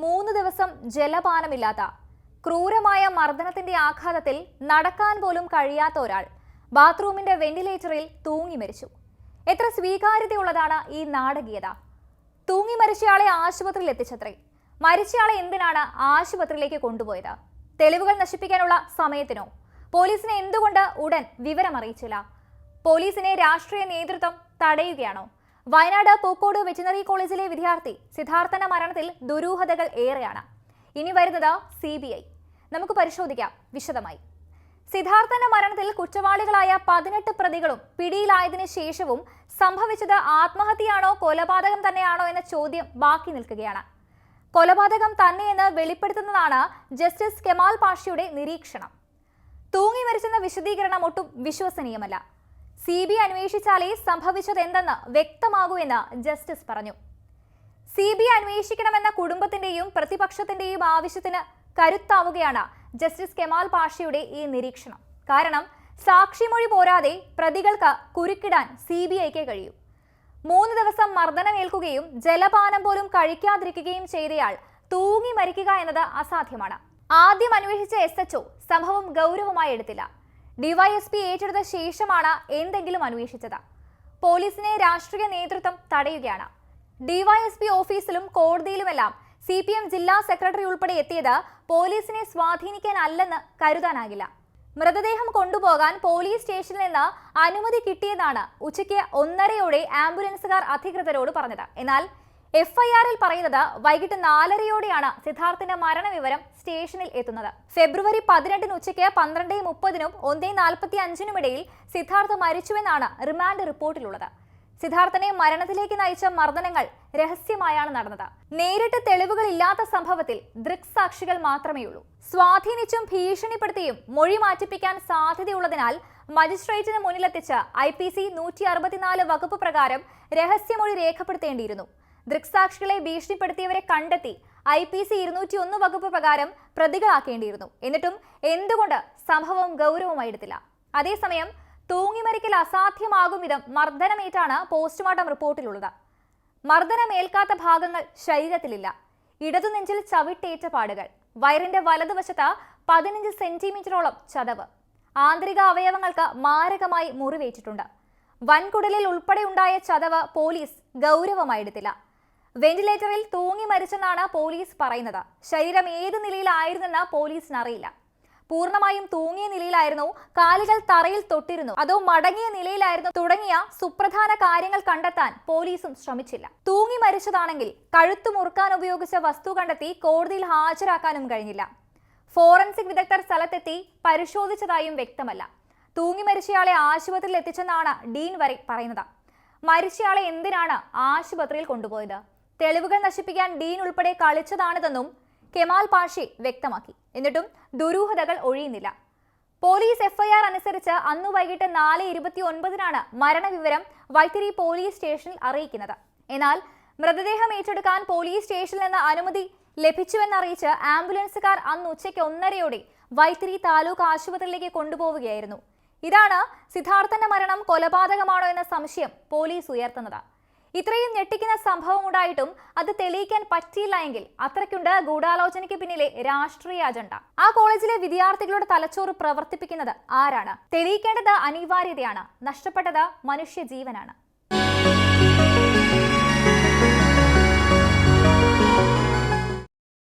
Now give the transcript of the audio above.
മൂന്ന് ദിവസം ജലപാനമില്ലാത്ത ക്രൂരമായ മർദ്ദനത്തിന്റെ ആഘാതത്തിൽ നടക്കാൻ പോലും കഴിയാത്ത ഒരാൾ ബാത്റൂമിന്റെ വെന്റിലേറ്ററിൽ തൂങ്ങി മരിച്ചു. എത്ര സ്വീകാര്യതയുള്ളതാണ് ഈ നാടകീയത. തൂങ്ങി മരിച്ചയാളെ ആശുപത്രിയിൽ എത്തിച്ചത്രേ. മരിച്ചയാളെ എന്തിനാണ് ആശുപത്രിയിലേക്ക് കൊണ്ടുപോയത്? തെളിവുകൾ നശിപ്പിക്കാനുള്ള സമയത്തിനോ? പോലീസിനെ എന്തുകൊണ്ട് ഉടൻ വിവരമറിയിച്ചില്ല? പോലീസിനെ രാഷ്ട്രീയ നേതൃത്വം തടയുകയാണോ? വയനാട് പൂക്കോട് വെറ്റിനറി കോളേജിലെ വിദ്യാർത്ഥി സിദ്ധാർത്ഥന മരണത്തിൽ ദുരൂഹതകൾ ഏറെയാണ്. ഇനി വരുന്നത് സി ബി ഐ നമുക്ക് പരിശോധിക്കാം വിശദമായി. സിദ്ധാർത്ഥന മരണത്തിൽ കുറ്റവാളികളായ പതിനെട്ട് പ്രതികളും പിടിയിലായതിനു ശേഷവും സംഭവിച്ചത് ആത്മഹത്യയാണോ കൊലപാതകം തന്നെയാണോ എന്ന ചോദ്യം ബാക്കി നിൽക്കുകയാണ്. കൊലപാതകം തന്നെയെന്ന് വെളിപ്പെടുത്തുന്നതാണ് ജസ്റ്റിസ് കെമാൽ പാഷയുടെ നിരീക്ഷണം. തൂങ്ങി മരിച്ചെന്ന വിശദീകരണം ഒട്ടും വിശ്വസനീയമല്ല. സി ബി ഐ അന്വേഷിച്ചാലേ സംഭവിച്ചതെന്തെന്ന് വ്യക്തമാകൂ എന്ന് ജസ്റ്റിസ് പറഞ്ഞു. സി ബി ഐ അന്വേഷിക്കണമെന്ന കുടുംബത്തിന്റെയും പ്രതിപക്ഷത്തിന്റെയും ആവശ്യത്തിന് കരുത്താവുകയാണ് ജസ്റ്റിസ് കെമാൽ പാഷയുടെ ഈ നിരീക്ഷണം. കാരണം സാക്ഷിമൊഴി പോരാതെ പ്രതികൾക്ക് കുരുക്കിടാൻ സി ബി ഐക്ക് കഴിയും. മൂന്ന് ദിവസം മർദ്ദനമേൽക്കുകയും ജലപാനം പോലും കഴിക്കാതിരിക്കുകയും ചെയ്തയാൾ തൂങ്ങി മരിക്കുക എന്നത് അസാധ്യമാണ്. ആദ്യം അന്വേഷിച്ച എസ് എച്ച് സംഭവം ഗൗരവമായി എടുത്തില്ല. ഡിവൈഎസ്പി ഏറ്റെടുത്ത ശേഷമാണ് എന്തെങ്കിലും അന്വേഷിച്ചത്. പോലീസിനെ രാഷ്ട്രീയ നേതൃത്വം തടയുകയാണ്. ഡിവൈഎസ്പി ഓഫീസിലും കോടതിയിലുമെല്ലാം സി പി എം ജില്ലാ സെക്രട്ടറി ഉൾപ്പെടെ എത്തിയത് പോലീസിനെ സ്വാധീനിക്കാനല്ലെന്ന് കരുതാനാകില്ല. മൃതദേഹം കൊണ്ടുപോകാൻ പോലീസ് സ്റ്റേഷനിൽ നിന്ന് അനുമതി കിട്ടിയതാണ് ഉച്ചയ്ക്ക് ഒന്നരയോടെ ആംബുലൻസുകാർ അധികൃതരോട് പറഞ്ഞത്. എന്നാൽ എഫ്ഐആറിൽ പറയുന്നത് വൈകിട്ട് നാലരയോടെയാണ് സിദ്ധാർത്ഥിന്റെ മരണവിവരം സ്റ്റേഷനിൽ എത്തുന്നത്. ഫെബ്രുവരി പതിനെട്ടിന് ഉച്ചയ്ക്ക് പന്ത്രണ്ട് മുപ്പതിനും ഒന്നേ നാൽപ്പത്തി അഞ്ചിനും ഇടയിൽ സിദ്ധാർത്ഥ് മരിച്ചുവെന്നാണ് റിമാൻഡ് റിപ്പോർട്ടിലുള്ളത്. സിദ്ധാർത്ഥനെ മരണത്തിലേക്ക് നയിച്ച മർദ്ദനങ്ങൾ രഹസ്യമായാണ് നടന്നത്. നേരിട്ട് തെളിവുകളില്ലാത്ത സംഭവത്തിൽ ദൃക്സാക്ഷികൾ മാത്രമേയുള്ളൂ. സ്വാധീനിച്ചും ഭീഷണിപ്പെടുത്തിയും മൊഴി മാറ്റിപ്പിക്കാൻ സാധ്യതയുള്ളതിനാൽ മജിസ്ട്രേറ്റിന് മുന്നിലെത്തിച്ച് ഐ പി സി നൂറ്റി അറുപത്തിനാല് വകുപ്പ് പ്രകാരം രഹസ്യമൊഴി രേഖപ്പെടുത്തേണ്ടിയിരുന്നു. ദൃക്സാക്ഷികളെ ഭീഷണിപ്പെടുത്തിയവരെ കണ്ടെത്തി ഐ പി സി ഇരുന്നൂറ്റി ഒന്ന് വകുപ്പ് പ്രകാരം പ്രതികളാക്കേണ്ടിയിരുന്നു. എന്നിട്ടും എന്തുകൊണ്ട് സംഭവം ഗൗരവമായി എടുത്തില്ല? അതേസമയം തൂങ്ങിമരിക്കൽ അസാധ്യമാകും വിധം മർദ്ദനമേറ്റാണ് പോസ്റ്റ്മോർട്ടം റിപ്പോർട്ടിലുള്ളത്. മർദ്ദനമേൽക്കാത്ത ഭാഗങ്ങൾ ശരീരത്തിലില്ല. ഇടതുനെഞ്ചിൽ ചവിട്ടേറ്റ പാടുകൾ. വയറിന്റെ വലതുവശത്ത് പതിനഞ്ച് സെന്റിമീറ്ററോളം ചതവ്. ആന്തരിക അവയവങ്ങൾക്ക് മാരകമായി മുറിവേറ്റിട്ടുണ്ട്. വൻകുടലിൽ ഉൾപ്പെടെ ഉണ്ടായ ചതവ് പോലീസ് ഗൗരവമായി എടുത്തില്ല. വെന്റിലേറ്ററിൽ തൂങ്ങി മരിച്ചെന്നാണ് പോലീസ് പറയുന്നത്. ശരീരം ഏത് നിലയിലായിരുന്നെന്ന് പോലീസിന് അറിയില്ല. പൂർണമായും തൂങ്ങിയ നിലയിലായിരുന്നു. കാലുകൾ തറയിൽ തൊട്ടിരുന്നു. അതോ മടങ്ങിയ നിലയിലായിരുന്നു. തുടങ്ങിയ സുപ്രധാന കാര്യങ്ങൾ കണ്ടെത്താൻ പോലീസും ശ്രമിച്ചില്ല. തൂങ്ങി മരിച്ചതാണെങ്കിൽ കഴുത്തു മുറുക്കാൻ ഉപയോഗിച്ച വസ്തു കണ്ടെത്തി കോടതിയിൽ ഹാജരാക്കാനും കഴിഞ്ഞില്ല. ഫോറൻസിക് വിദഗ്ധർ സ്ഥലത്തെത്തി പരിശോധിച്ചതായും വ്യക്തമല്ല. തൂങ്ങി മരിച്ചയാളെ ആശുപത്രിയിൽ എത്തിച്ചെന്നാണ് ഡീൻ വരെ പറയുന്നത്. മരിച്ചയാളെ എന്തിനാണ് ആശുപത്രിയിൽ കൊണ്ടുപോയത്? തെളിവുകൾ നശിപ്പിക്കാൻ ഡീൻ ഉൾപ്പെടെ കളിച്ചതാണിതെന്നും കെമാൽ പാഷി വ്യക്തമാക്കി. എന്നിട്ടും ദുരൂഹതകൾ ഒഴിയുന്നില്ല. പോലീസ് എഫ്ഐആർ അനുസരിച്ച് അന്നു വൈകിട്ട് നാല് ഇരുപത്തി ഒൻപതിനാണ് മരണവിവരം വൈത്തിരി പോലീസ് സ്റ്റേഷനിൽ അറിയിക്കുന്നത്. എന്നാൽ മൃതദേഹം ഏറ്റെടുക്കാൻ പോലീസ് സ്റ്റേഷനിൽ നിന്ന് അനുമതി ലഭിച്ചുവെന്നറിയിച്ച് ആംബുലൻസുകാർ അന്ന് ഉച്ചയ്ക്ക് ഒന്നരയോടെ വൈത്തിരി താലൂക്ക് ആശുപത്രിയിലേക്ക് കൊണ്ടുപോവുകയായിരുന്നു. ഇതാണ് സിദ്ധാർത്ഥന്റെ മരണം കൊലപാതകമാണോ എന്ന സംശയം പോലീസ് ഉയർത്തുന്നത്. ഇത്രയും ഞെട്ടിക്കുന്ന സംഭവം ഉണ്ടായിട്ടും അത് തെളിയിക്കാൻ പറ്റിയില്ല എങ്കിൽ അത്രയ്ക്കുണ്ട് ഗൂഢാലോചനയ്ക്ക് പിന്നിലെ രാഷ്ട്രീയ അജണ്ട. ആ കോളേജിലെ വിദ്യാർത്ഥികളുടെ തലച്ചോറ് പ്രവർത്തിപ്പിക്കുന്നത് ആരാണ്? തെളിയിക്കേണ്ടത് അനിവാര്യതയാണ്. നഷ്ടപ്പെട്ടത് മനുഷ്യജീവനാണ്.